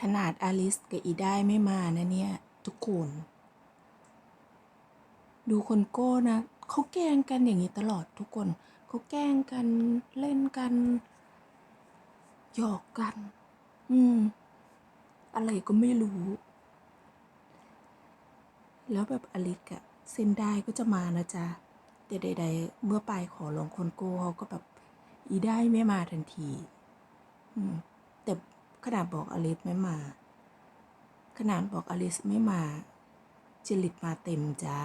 ขนาดอลิสกับอีได้ไม่มานะเนี่ย ทุกคน ดูคนโก้นะเขาแกล้งกันอย่างนี้ตลอดทุกคนเขาแกล้งกันเล่นกันหยอกกัน อืม อะไรก็ไม่รู้ แล้วแบบอลิสอะเซนได้ก็จะมานะจ๊ะแต่ใด ๆ เมื่อไปขอลงคนโก้เขาก็แบบอีได้ไม่มาทันที อืมแต่ ขนาดบอกอลิสไม่มา ขนาดบอกอลิสไม่มาจลิตมาเต็มจ้า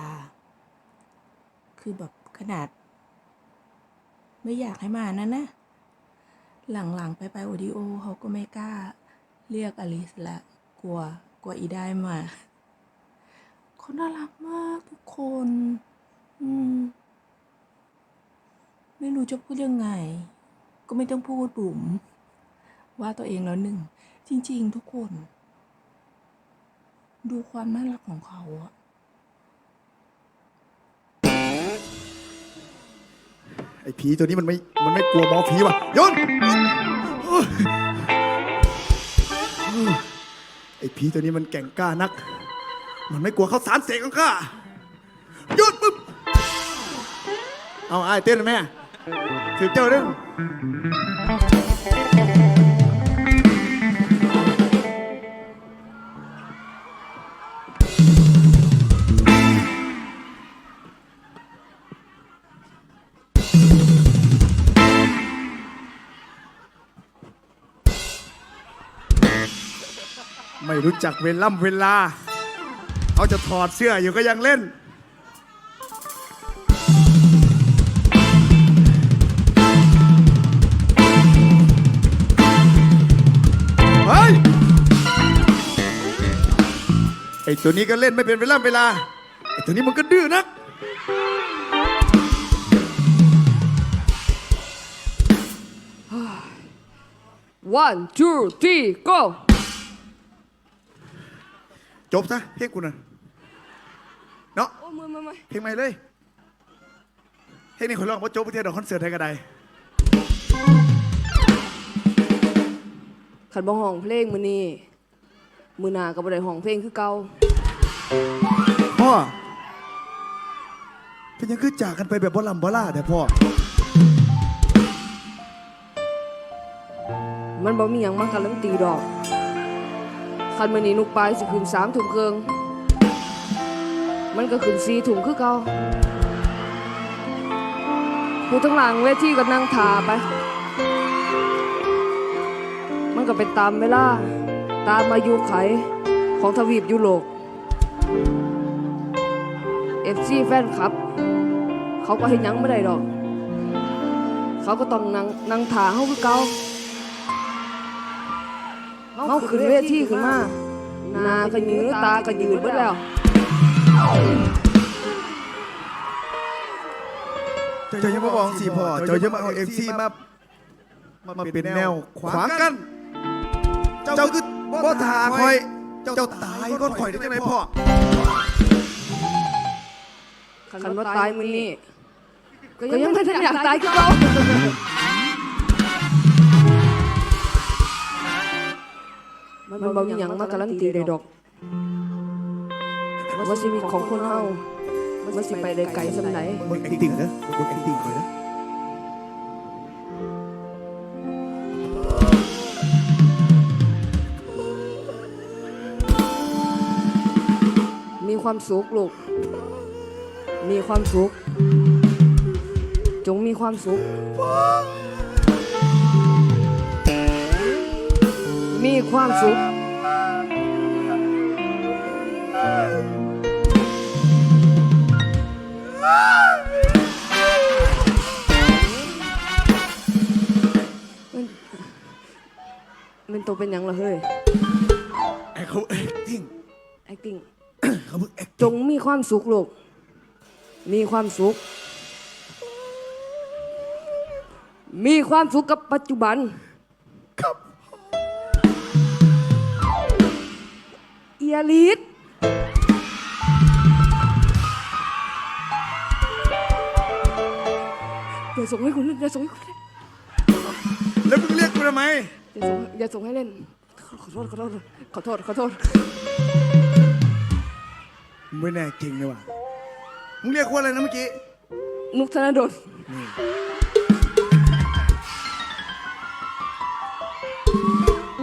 คือแบบขนาด ไม่อยากให้มานั่นนะ หลังๆไปไปโอดิโอเขาก็ไม่กล้า เรียกอลิสละ กลัว กลัวอีได้มาเขาน่ารักมากทุกคน อืม ไม่รู้จะพูดยังไง ก็ไม่ต้องพูดบุ๋ม ว่าตัวเองแล้วหนึ่ง จริง ๆ ทุกคน ดูความน่ารักของเขาอะไอ้ผีตัวนี้มันไม่ มันไม่กลัวหมอผีว่ะยนไอ้ผีตัวนี้มันแก่งกล้านัก มันไม่กลัวข้าวสารเสกของข้าหยุดปุ๊บ เอาไอ้เต้นเลยแม่ถือเจ้าเรื่อง ไม่รู้จักเวล่ำเวลา เขาจะถอดเสื้ออยู่ก็ยังเล่น เฮ้ย ไอตัวนี้ก็เล่นไม่เป็นเวลาเวลา ไอตัวนี้มันก็ดื้อนัก One, two, three, go! จบซะเพลงกูน่ะเนาะโอ้ไม่ไม่ไม่เพลงใหม่เลยเพลงนี้คนร้องว่าจบประเทศดอกคอนเสิร์ตไทยกระไดขันบ่ห้องเพลงมือนี้มือหนากับบ่ได้ห้องเพลงคือเก่าพ่อเป็นยังคือจากกันไปแบบบ่ลำบ่ล่าแต่พ่อมันบ่มีหยังมาการันตีดอก คันมือนี้นุกไปสิขึ้นสามถุงเกิงมันก็ขึ้นสี่ถุงคือเก่าผู้ทั้งหลังเวทีก็นั่งทาไป มันก็เป็นตามเวลา ตามอายุไขของทวีปยุโรปเอฟซีแฟนคลับ เขาก็เห็นยังไม่ได้ดอก เขาก็ต้องนั่งนั่งถาเขาคือเก่า เขาขึ้นเวทีขึ้นมาหน้าก็ยืนตาก็ยืนเบิดแล้ว เจ้าอย่ามาบอกสิพ่อเจ้าอย่ามาเอาเอ็มซีมามาเป็นแนวขวางกัน เจ้าคือบ่ทาคอย เจ้าตายก้อนข่อยได้จังไงพ่อคันว่าตายมือนี่ก็ยังไม่ทันอยากตายคือเขา มันบ่มีหยังมาการันตีได้ดอก ว่าชีวิตของคนเฮามันสิไปได้ไกลสำไหนมึง acting นะมึง acting คอยนะมีความสุขลูก มีความสุข จงมีความสุข มีความสุขมันมันตัวเป็นหยังล่ะเฮ้ย ไอ้เขา acting acting เขามึง acting จงมีความสุขลูก มีความสุข มีความสุขกับปัจจุบัน ยลิสอย่าส่งให้คุณเล่นอย่าส่งให้คุณเล่นแล้วมึงเรียกกูทำไม อย่าส่งอย่าส่งให้เล่นขขอโทษขอโทษขอโทษขอโทษมึงไม่แน่จริงเลยว่ะ มึงเรียกว่าอะไรนะเมื่อกี้ นุกธนดล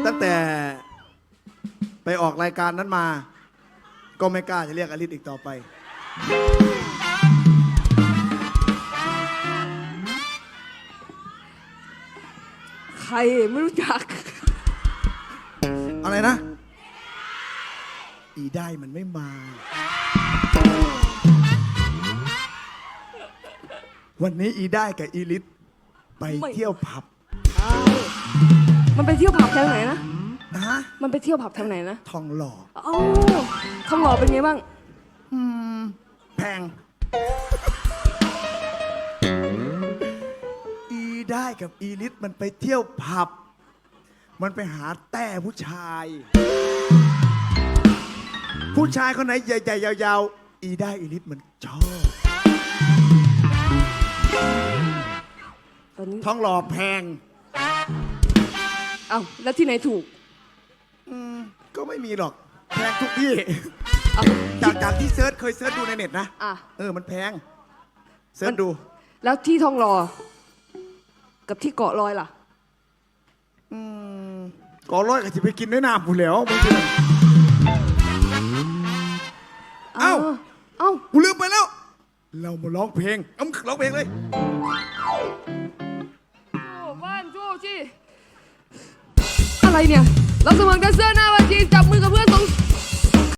ตั้งแต่ไป ออกรายการนั้นมา ก็ไม่กล้าจะเรียกอลิสอีกต่อไป ใครไม่รู้จัก อะไรนะ อีได้มันไม่มา วันนี้อีได้กับอีลิสไปไม่เที่ยวผับ มันไปเที่ยวผับแถวไหนนะนะ มันไปเที่ยวผับแถวไหนนะทองหล่อเอ้าทองหล่อเป็นไงบ้าง อืม แพง อีได้กับอีลิสมันไปเที่ยวผับ มันไปหาแต่ผู้ชาย ผู้ชายคนไหนใหญ่ๆยาวๆ อีได้อีลิสมันชอบ ตอนนี้ ทองหล่อแพง เอ้าแล้วที่ไหนถูกอืม ก็ไม่มีหรอก แพงทุกที่ เอ้าจากจากที่เซิร์ชเคยเซิร์ชดูในเน็ตนะ อะ เออ มันแพง เซิร์ชดู แล้วที่ทองหล่อกับที่เกาะลอยล่ะอืมก็ร้อยก็จะไปกินด้วยน้ำผู้นแหล้วมึงจะ เอ้า เอ้า กูลืมไปแล้ว เรามาร้องเพลง เอามึงร้องเพลงเลย อะไรเนี่ย รับสมัครแดนเซอร์หน้าเวันทีจับมือกับเพื่อนสอง